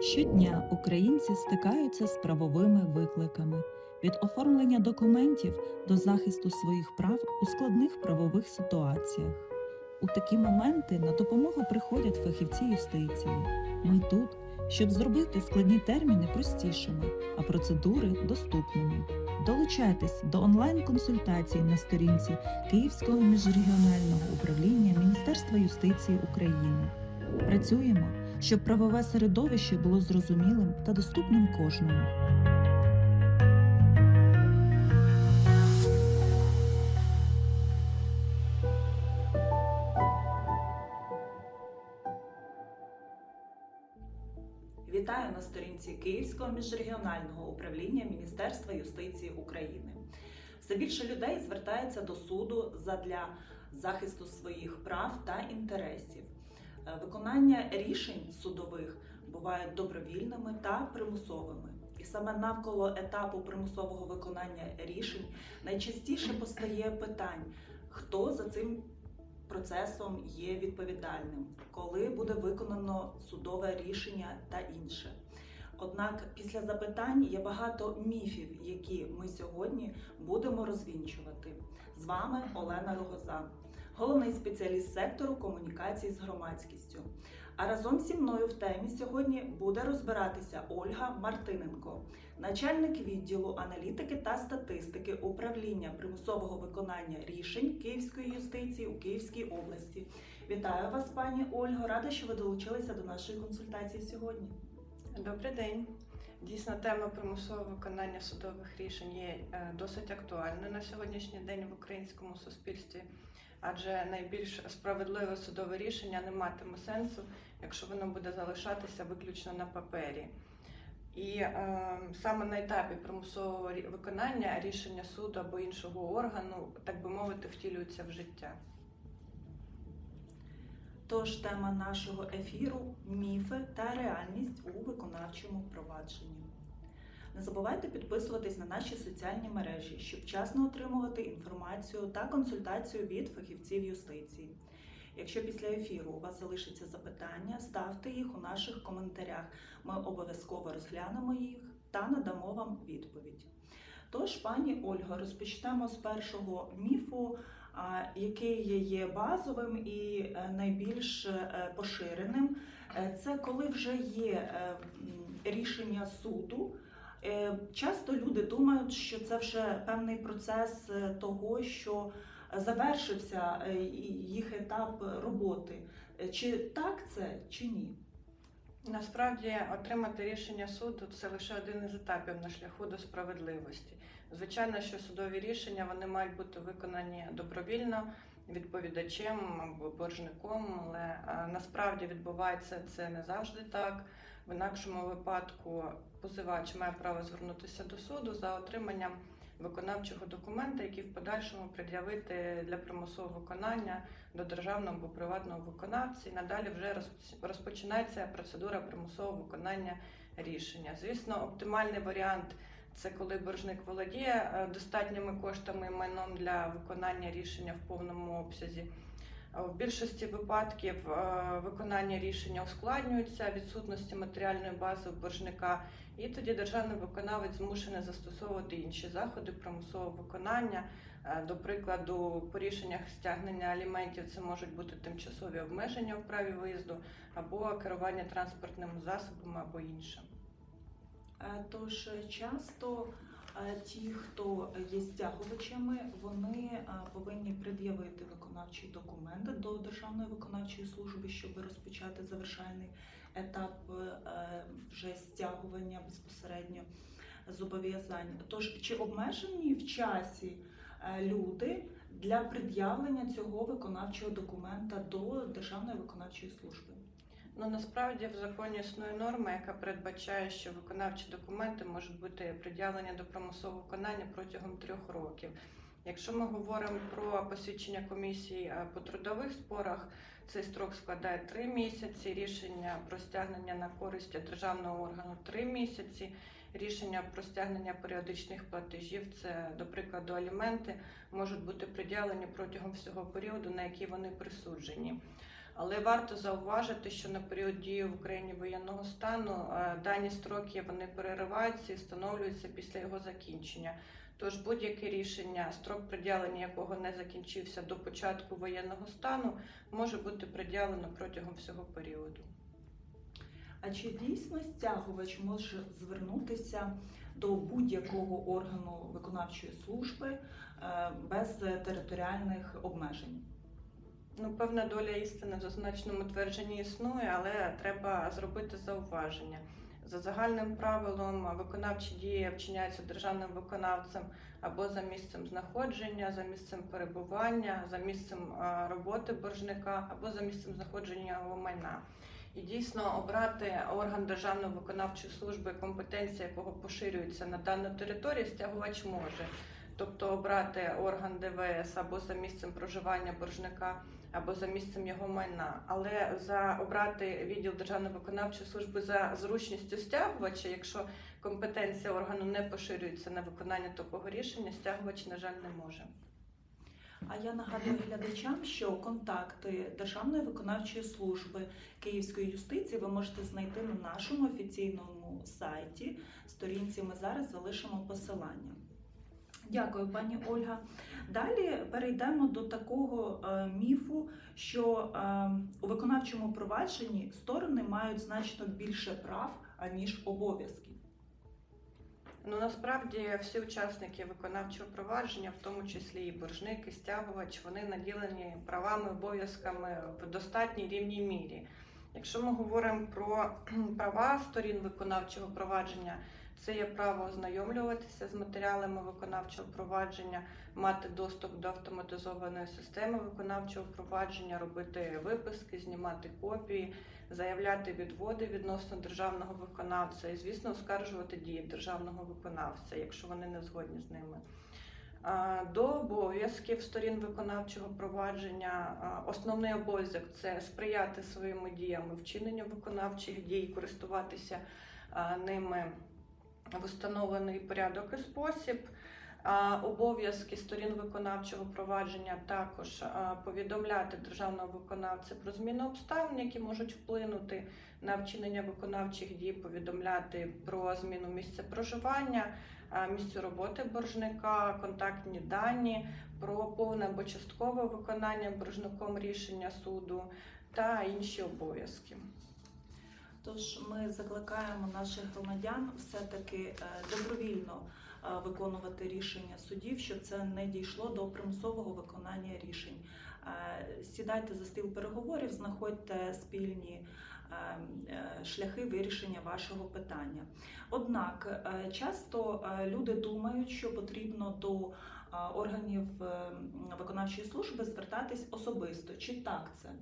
Щодня українці стикаються з правовими викликами від оформлення документів до захисту своїх прав у складних правових ситуаціях. У такі моменти на допомогу приходять фахівці юстиції. Ми тут, щоб зробити складні терміни простішими, а процедури доступними. Долучайтесь до онлайн-консультацій на сторінці Київського міжрегіонального управління Міністерства юстиції України. Працюємо, щоб правове середовище було зрозумілим та доступним кожному. Вітаю на сторінці Київського міжрегіонального управління Міністерства юстиції України. Все більше людей звертається до суду задля захисту своїх прав та інтересів. Е, Виконання рішень судових бувають добровільними та примусовими. І саме навколо етапу примусового виконання рішень найчастіше постає питань, хто за цим процесом є відповідальним, коли буде виконано судове рішення та інше. Однак після запитань є багато міфів, які ми сьогодні будемо розвінчувати. З вами Олена Рогоза, головний спеціаліст сектору комунікацій з громадськістю. А разом зі мною в темі сьогодні буде розбиратися Ольга Мартиненко, начальник відділу аналітики та статистики управління примусового виконання рішень Київської юстиції у Київській області. Вітаю вас, пані Ольго. Рада, що ви долучилися до нашої консультації сьогодні. Добрий день. Дійсно, тема примусового виконання судових рішень є е, досить актуальною на сьогоднішній день в українському суспільстві, адже найбільш справедливе судове рішення не матиме сенсу, якщо воно буде залишатися виключно на папері. І е, саме на етапі примусового виконання рішення суду або іншого органу, так би мовити, втілюється в життя. Тож тема нашого ефіру міфи та реальність у виконавчому провадженні. Не забувайте підписуватись на наші соціальні мережі, щоб вчасно отримувати інформацію та консультацію від фахівців юстиції. Якщо після ефіру у вас залишаться запитання, ставте їх у наших коментарях. Ми обов'язково розглянемо їх та надамо вам відповідь. Тож, пані Ольго, розпочнемо з першого міфу, який є базовим і е, найбільш е, поширеним. Е, Це коли вже є рішення суду. Е, Часто люди думають, що це вже певний процес е, того, що завершився е, їх етап роботи. Чи так це, чи ні? Насправді отримати рішення суду це лише один із етапів на шляху до справедливості. Звичайно, що судові рішення вони мають бути виконані добровільно відповідачем або боржником, але насправді відбувається це не завжди так. В інакшому випадку позивач має право звернутися до суду за отриманням виконавчого документа, який в подальшому пред'явити для примусового виконання до державного або приватного виконавця. І надалі вже розпоч- розпочинається процедура примусового виконання рішення. Звісно, оптимальний варіант це коли боржник володіє е, достатніми коштами і майном для виконання рішення в повному обсязі. В більшості випадків е, виконання рішення ускладнюється відсутності матеріальної бази у боржника, і тоді державний виконавець змушений застосовувати інші заходи примусового виконання. Е, До прикладу, по рішеннях стягнення аліментів це можуть бути тимчасові обмеження в праві виїзду або керування транспортним засобом або іншим. Е, Тож часто ті, хто є стягувачами, вони повинні пред'явити виконавчі документи до Державної виконавчої служби, щоб розпочати завершальний етап е, вже стягування безпосередньо зобов'язань. Тож чи обмежені в часі е, люди для пред'явлення цього виконавчого документа до Державної виконавчої служби? Ну насправді в законі існує норма, яка передбачає, що виконавчі документи можуть бути пред'явлені до примусового виконання протягом трьох років. Якщо ми говоримо про посвідчення комісії е, по трудових спорах, цей строк складає три місяці. Рішення про стягнення на користь державного органу три місяці. Рішення про стягнення періодичних платежів, це, до прикладу, аліменти, можуть бути пред'явлені протягом всього періоду, на який вони присуджені. Але варто зауважити, що на період дії в Україні воєнного стану е, дані строки вони перериваються і встановлюються після його закінчення. Тож будь-яке рішення, строк приділення якого не закінчився до початку воєнного стану, може бути приділено протягом всього періоду. А чи дійсно стягувач може звернутися до будь-якого органу виконавчої служби е, без територіальних обмежень? Ну, певна доля істини в зазначеному твердженні існує, але треба зробити зауваження. За загальним правилом, виконавчі дії вчиняються державним виконавцем або за місцем знаходження, за місцем перебування, за місцем роботи боржника або за місцем знаходження його майна. І дійсно обрати орган державної виконавчої служби, компетенція якого поширюється на дану територію, стягувач може. Тобто обрати орган ДВС або за місцем проживання боржника, або за місцем його майна, але за обрати відділ державної виконавчої служби за зручністю стягувача, якщо компетенція органу не поширюється на виконання такого рішення, стягувач, на жаль, не може. А я нагадую глядачам, що контакти Державної виконавчої служби Київської юстиції ви можете знайти на нашому офіційному сайті. Сторінці ми зараз залишимо посилання. Дякую, пані Ольга. Далі перейдемо до такого е, міфу, що е, у виконавчому провадженні сторони мають значно більше прав аніж обов'язків. Ну насправді всі учасники виконавчого провадження, в тому числі і боржник, і стягувач, вони наділені правами, обов'язками в достатній рівній мірі. Якщо ми говоримо про права сторін виконавчого провадження, це є право ознайомлюватися з матеріалами виконавчого провадження, мати доступ до автоматизованої системи виконавчого провадження, робити виписки, знімати копії, заявляти відводи відносно державного виконавця і, звісно, оскаржувати дії державного виконавця, якщо вони не згодні з ними. До обов'язків сторін виконавчого провадження основний обов'язок це сприяти своїми діями вчиненню виконавчих дій, користуватися ними в установлений порядок і спосіб. Обов'язки сторін виконавчого провадження також повідомляти державного виконавця про зміну обставин, які можуть вплинути на вчинення виконавчих дій, повідомляти про зміну місця проживання, місцю роботи боржника, контактні дані, про повне або часткове виконання боржником рішення суду та інші обов'язки. Тож ми закликаємо наших громадян все-таки е, добровільно е, виконувати рішення судів, щоб це не дійшло до примусового виконання рішень. Е, Сідайте за стіл переговорів, знаходьте спільні шляхи вирішення вашого питання. Однак часто люди думають, що потрібно до органів виконавчої служби звертатись особисто. Чи так це?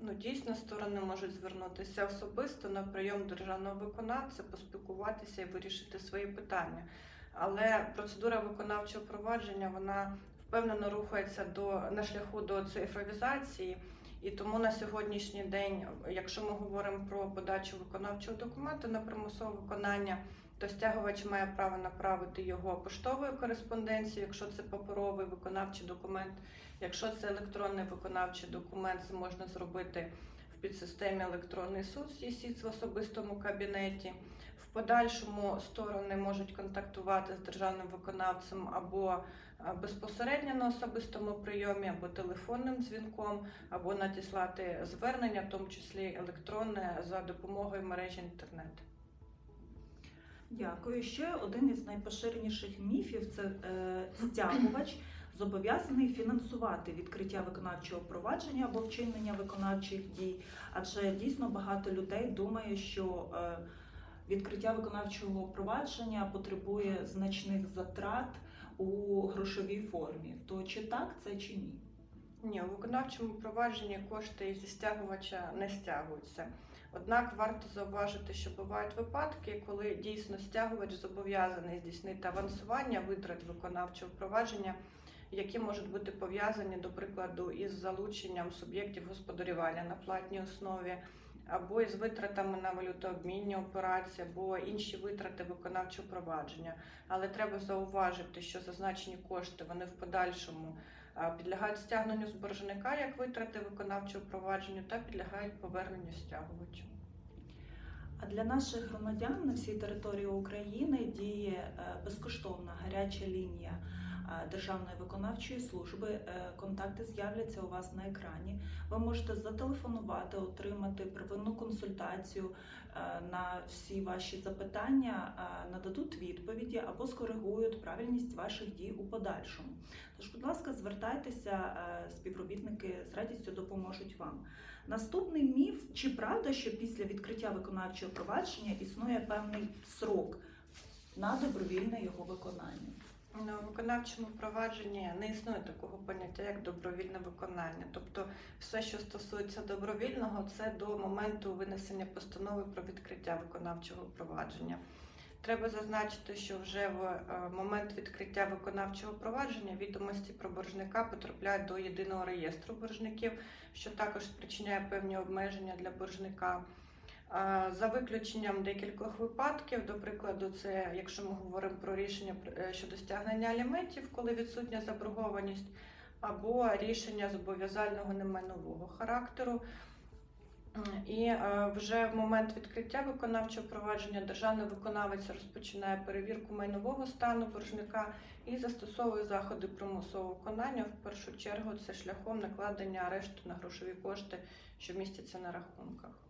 Ну, дійсно, сторони можуть звернутися особисто на прийом державного виконавця, поспілкуватися і вирішити свої питання. Але процедура виконавчого провадження вона впевнено рухається до на шляху до цифровізації. І тому на сьогоднішній день, якщо ми говоримо про подачу виконавчого документу на примусове виконання, то стягувач має право направити його поштовою кореспонденцією, якщо це паперовий виконавчий документ. Якщо це електронний виконавчий документ, це можна зробити в підсистемі електронний суд СІСІЦ в особистому кабінеті. В подальшому сторони можуть контактувати з державним виконавцем або е, безпосередньо на особистому прийомі, або телефонним дзвінком, або надіслати звернення, в тому числі електронне, за допомогою мережі інтернет. Дякую. Ще один із найпоширеніших міфів це е, стягувач зобов'язаний фінансувати відкриття виконавчого провадження або вчинення виконавчих дій. Адже дійсно багато людей думає, що е, відкриття виконавчого провадження потребує значних затрат у грошовій формі. То чи так це чи ні? Ні, у виконавчому провадженні кошти зі стягувача не стягуються. Однак варто зауважити, що бувають випадки, коли дійсно стягувач зобов'язаний здійснити авансування витрат виконавчого провадження, які можуть бути пов'язані, до прикладу, із залученням суб'єктів господарювання на платній основі, або із витратами на валютообмінні операції, або інші витрати виконавчого провадження. Але треба зауважити, що зазначені кошти вони в подальшому підлягають стягненню з боржника як витрати виконавчого провадження та підлягають поверненню стягувачу. А для наших громадян на всій території України діє е, безкоштовна гаряча лінія Державної виконавчої служби. Е, Контакти з'являться у вас на екрані. Ви можете зателефонувати, отримати первинну консультацію е, на всі ваші запитання, е, нададуть відповіді або скоригують правильність ваших дій у подальшому. Тож, будь ласка, звертайтеся, співробітники з радістю допоможуть вам. Наступний міф: чи правда, що після відкриття виконавчого провадження існує певний срок на добровільне його виконання? На виконавчому провадженні не існує такого поняття, як добровільне виконання. Тобто, все, що стосується добровільного, це до моменту винесення постанови про відкриття виконавчого провадження. Треба зазначити, що вже в е, момент відкриття виконавчого провадження відомості про боржника потрапляють до єдиного реєстру боржників, що також спричиняє певні обмеження для боржника. За виключенням декількох випадків, до прикладу, це якщо ми говоримо про рішення е, щодо стягнення аліментів, коли відсутня заборгованість, або рішення зобов'язального немайнового характеру. І е, вже в момент відкриття виконавчого провадження державний виконавець розпочинає перевірку майнового стану боржника і застосовує заходи примусового виконання. В першу чергу це шляхом накладення арешту на грошові кошти, що містяться на рахунках.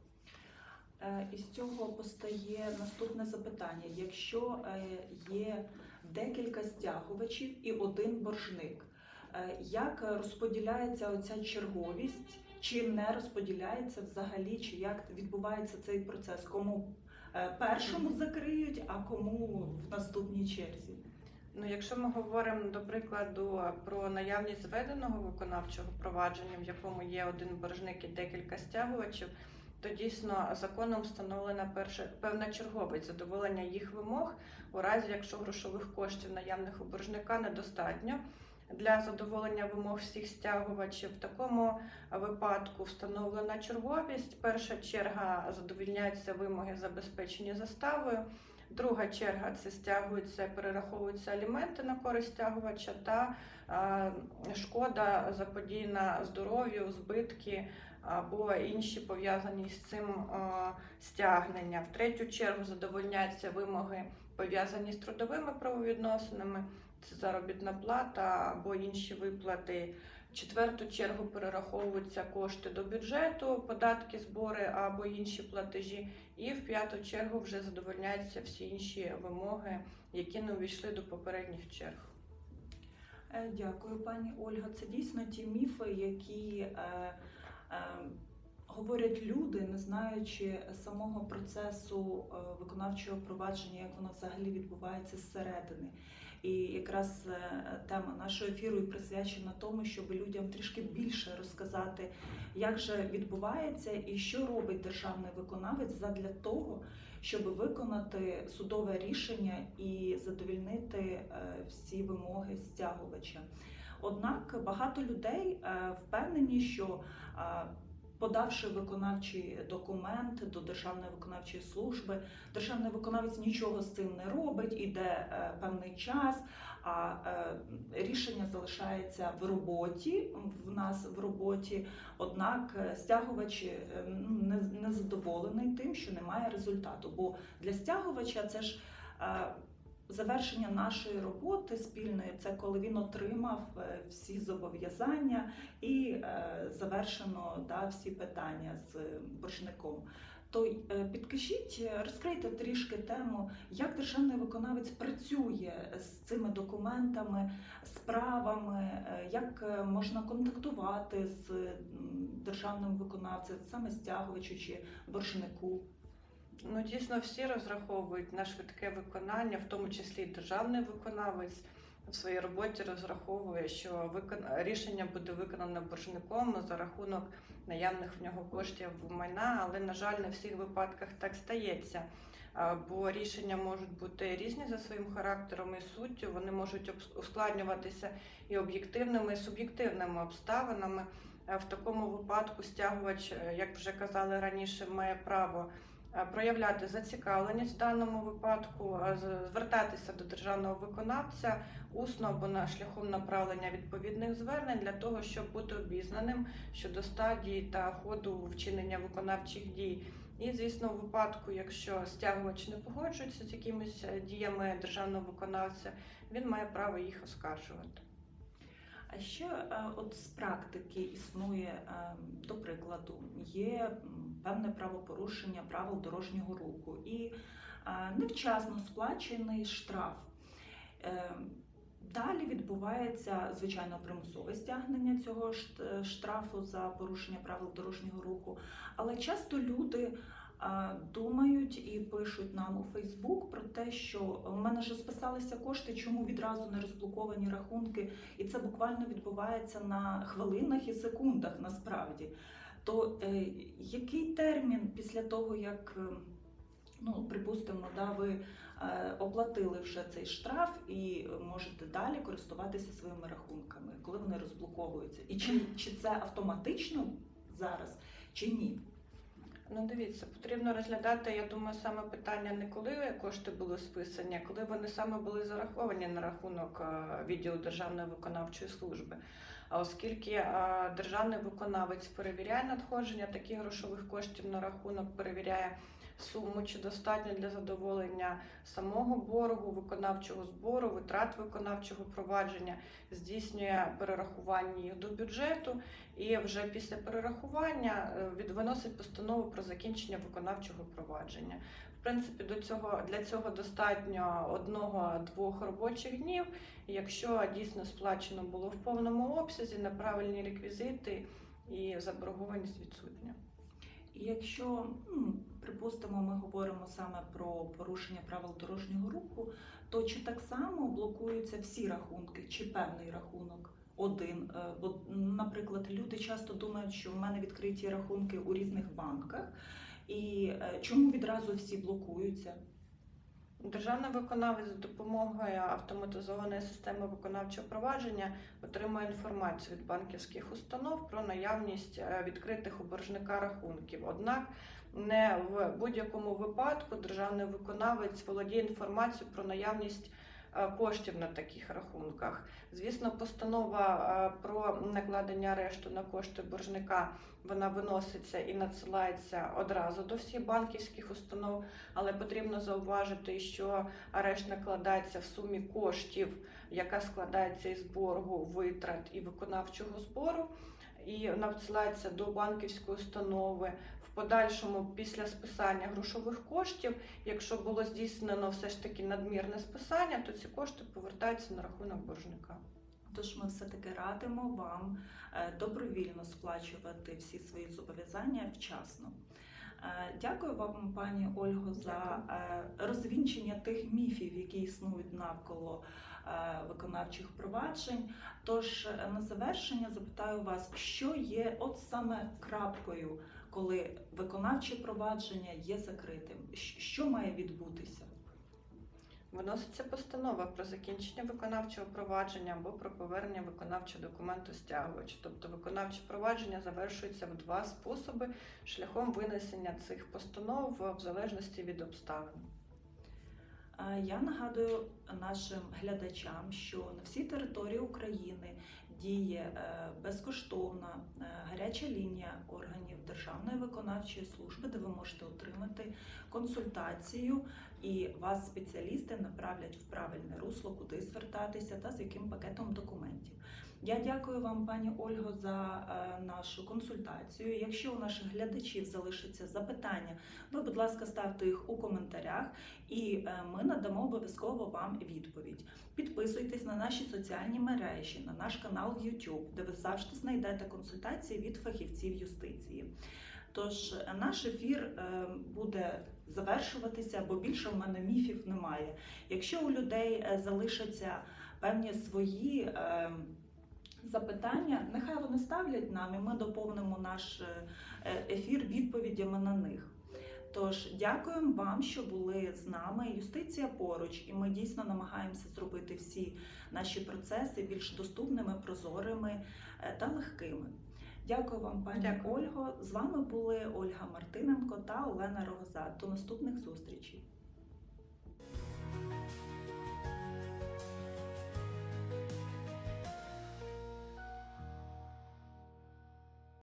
Е, Із цього постає наступне запитання: якщо е, є декілька стягувачів і один боржник, е, як розподіляється оця черговість, чи не розподіляється взагалі, чи як відбувається цей процес? Кому першому закриють, а кому в наступній черзі? Ну, якщо ми говоримо до прикладу про наявність зведеного виконавчого провадження, в якому є один боржник і декілька стягувачів, то дійсно законом встановлена перша певна черговість задоволення їх вимог у разі, якщо грошових коштів наявних у боржника недостатньо. Для задоволення вимог всіх стягувачів в такому випадку встановлена черговість. Перша черга задовільняються вимоги забезпечені заставою. Друга черга це стягуються, перераховуються аліменти на користь стягувача та шкода заподіяна здоров'ю, збитки або інші пов'язані з цим стягнення. В третю чергу задовольняються вимоги пов'язані з трудовими правовідносинами, це заробітна плата або інші виплати. В четверту чергу перераховуються кошти до бюджету, податки, збори або інші платежі. І в п'яту чергу вже задовольняються всі інші вимоги, які не увійшли до попередніх черг. Е, Дякую, пані Ольга. Це дійсно ті міфи, які е, говорять люди, не знаючи самого процесу е, виконавчого провадження, як воно взагалі відбувається зсередини. І якраз е, тема нашого ефіру і присвячена тому, щоб людям трішки більше розказати, як же відбувається і що робить державний виконавець задля того, щоб виконати судове рішення і задовільнити е, всі вимоги стягувача. Однак багато людей е, впевнені, що е, подавши виконавчий документ до Державної виконавчої служби, державний виконавець нічого з цим не робить, іде е, певний час. А рішення залишається в роботі в нас в роботі. Однак стягувач ну, не, задоволений тим, що немає результату. Бо для стягувача це ж завершення нашої роботи спільної, це коли він отримав е, всі зобов'язання і е, завершено да, всі питання з боржником. То е, підкажіть, е, розкрийте трішки тему, як державний виконавець працює з цими документами, справами, е, як е, можна контактувати з державним виконавцем, саме стягувачу чи боржнику. Ну, дійсно, всі розраховують на швидке виконання, в тому числі і державний виконавець в своїй роботі розраховує, що викон... рішення буде виконане боржником за рахунок наявних в нього коштів майна, але, на жаль, не в всіх випадках так стається. Бо рішення можуть бути різні за своїм характером і суттю, вони можуть ускладнюватися і об'єктивними, і суб'єктивними обставинами. Е, В такому випадку стягувач, е, як вже казали раніше, має право проявляти зацікавленість в даному випадку, е, звертатися до державного виконавця усно або на шляхом направлення відповідних звернень для того, щоб бути обізнаним щодо стадії та ходу вчинення виконавчих дій. І, звісно, у випадку, якщо стягувач не погоджується з якимись е, діями державного виконавця, він має право їх оскаржувати. А ще е, от з практики існує, е, до прикладу, є певне правопорушення правил дорожнього руху і е, невчасно сплачений штраф. Далі відбувається звичайно примусове стягнення цього штрафу за порушення правил дорожнього руху. Але часто люди думають і пишуть нам у Фейсбук про те, що у мене вже списалися кошти, чому відразу не розблоковані рахунки, і це буквально відбувається на хвилинах і секундах насправді. То е, який термін після того, як е, ну, припустимо, да, ви е, оплатили вже цей штраф і можете далі користуватися своїми рахунками, коли вони розблоковуються? І чи, чи це автоматично зараз, чи ні? Ну, дивіться, потрібно розглядати, я думаю, саме питання не коли кошти були списані, а коли вони саме були зараховані на рахунок е, відділу Державної виконавчої служби. А оскільки державний виконавець перевіряє надходження таких грошових коштів на рахунок, перевіряє суму, чи достатньо для задоволення самого боргу, виконавчого збору, витрат виконавчого провадження, здійснює перерахування їх до бюджету, і вже після перерахування е, від виносить постанову про закінчення виконавчого провадження. Принципі, до цього для цього достатньо одного-двох робочих днів. Якщо дійсно сплачено було в повному обсязі, на правильні реквізити і заборгованість відсутня. І якщо, ну, припустимо, ми говоримо саме про порушення правил дорожнього руху, то чи так само блокуються всі рахунки, чи певний рахунок? Один, Е, бо, наприклад, люди часто думають, що в мене відкриті рахунки у різних банках, і е, чому відразу всі блокуються? Державний виконавець за допомогою автоматизованої системи виконавчого провадження отримує інформацію від банківських установ про наявність е, відкритих у боржника рахунків. Однак не в будь-якому випадку державний виконавець володіє інформацією про наявність коштів на таких рахунках. Звісно, постанова е, про накладення арешту на кошти боржника вона виноситься і надсилається одразу до всіх банківських установ, але потрібно зауважити, що арешт накладається в сумі коштів, яка складається із боргу, витрат і виконавчого збору, і надсилається до банківської установи. Подальшому, після списання грошових коштів, якщо було здійснено все ж таки надмірне списання, то ці кошти повертаються на рахунок боржника. Тож ми все-таки радимо вам е, добровільно сплачувати всі свої зобов'язання вчасно. Е, Дякую вам, пані Ольго, за е, розвінчення тих міфів, які існують навколо виконавчих проваджень. Тож на завершення запитаю вас, що є от саме крапкою, коли виконавче провадження є закритим? Що має відбутися? Виноситься постанова про закінчення виконавчого провадження або про повернення виконавчого документу стягувачу. Тобто виконавче провадження завершується в два способи шляхом винесення цих постанов в залежності від обставин. Я нагадую нашим глядачам, що на всій території України діє е, безкоштовна е, гаряча лінія органів Державної виконавчої служби, де ви можете отримати консультацію, і вас спеціалісти направлять в правильне русло, куди звертатися та з яким пакетом документів. Я дякую вам, пані Ольго, за е, нашу консультацію. Якщо у наших глядачів залишаться запитання, ви, будь ласка, ставте їх у коментарях і е, ми надамо обов'язково вам відповідь. Підписуйтесь на наші соціальні мережі, на наш канал в YouTube, де ви завжди знайдете консультації від фахівців юстиції. Тож наш ефір е, буде завершуватися, бо більше в мене міфів немає. Якщо у людей залишаться певні свої запитання, нехай вони ставлять нам, і ми доповнимо наш е, ефір відповідями на них. Тож дякуємо вам, що були з нами. Юстиція поруч, і ми дійсно намагаємося зробити всі наші процеси більш доступними, прозорими е, та легкими. Дякую вам, пані Дякую. Ольго. З вами були Ольга Мартиненко та Олена Рогоза. До наступних зустрічей.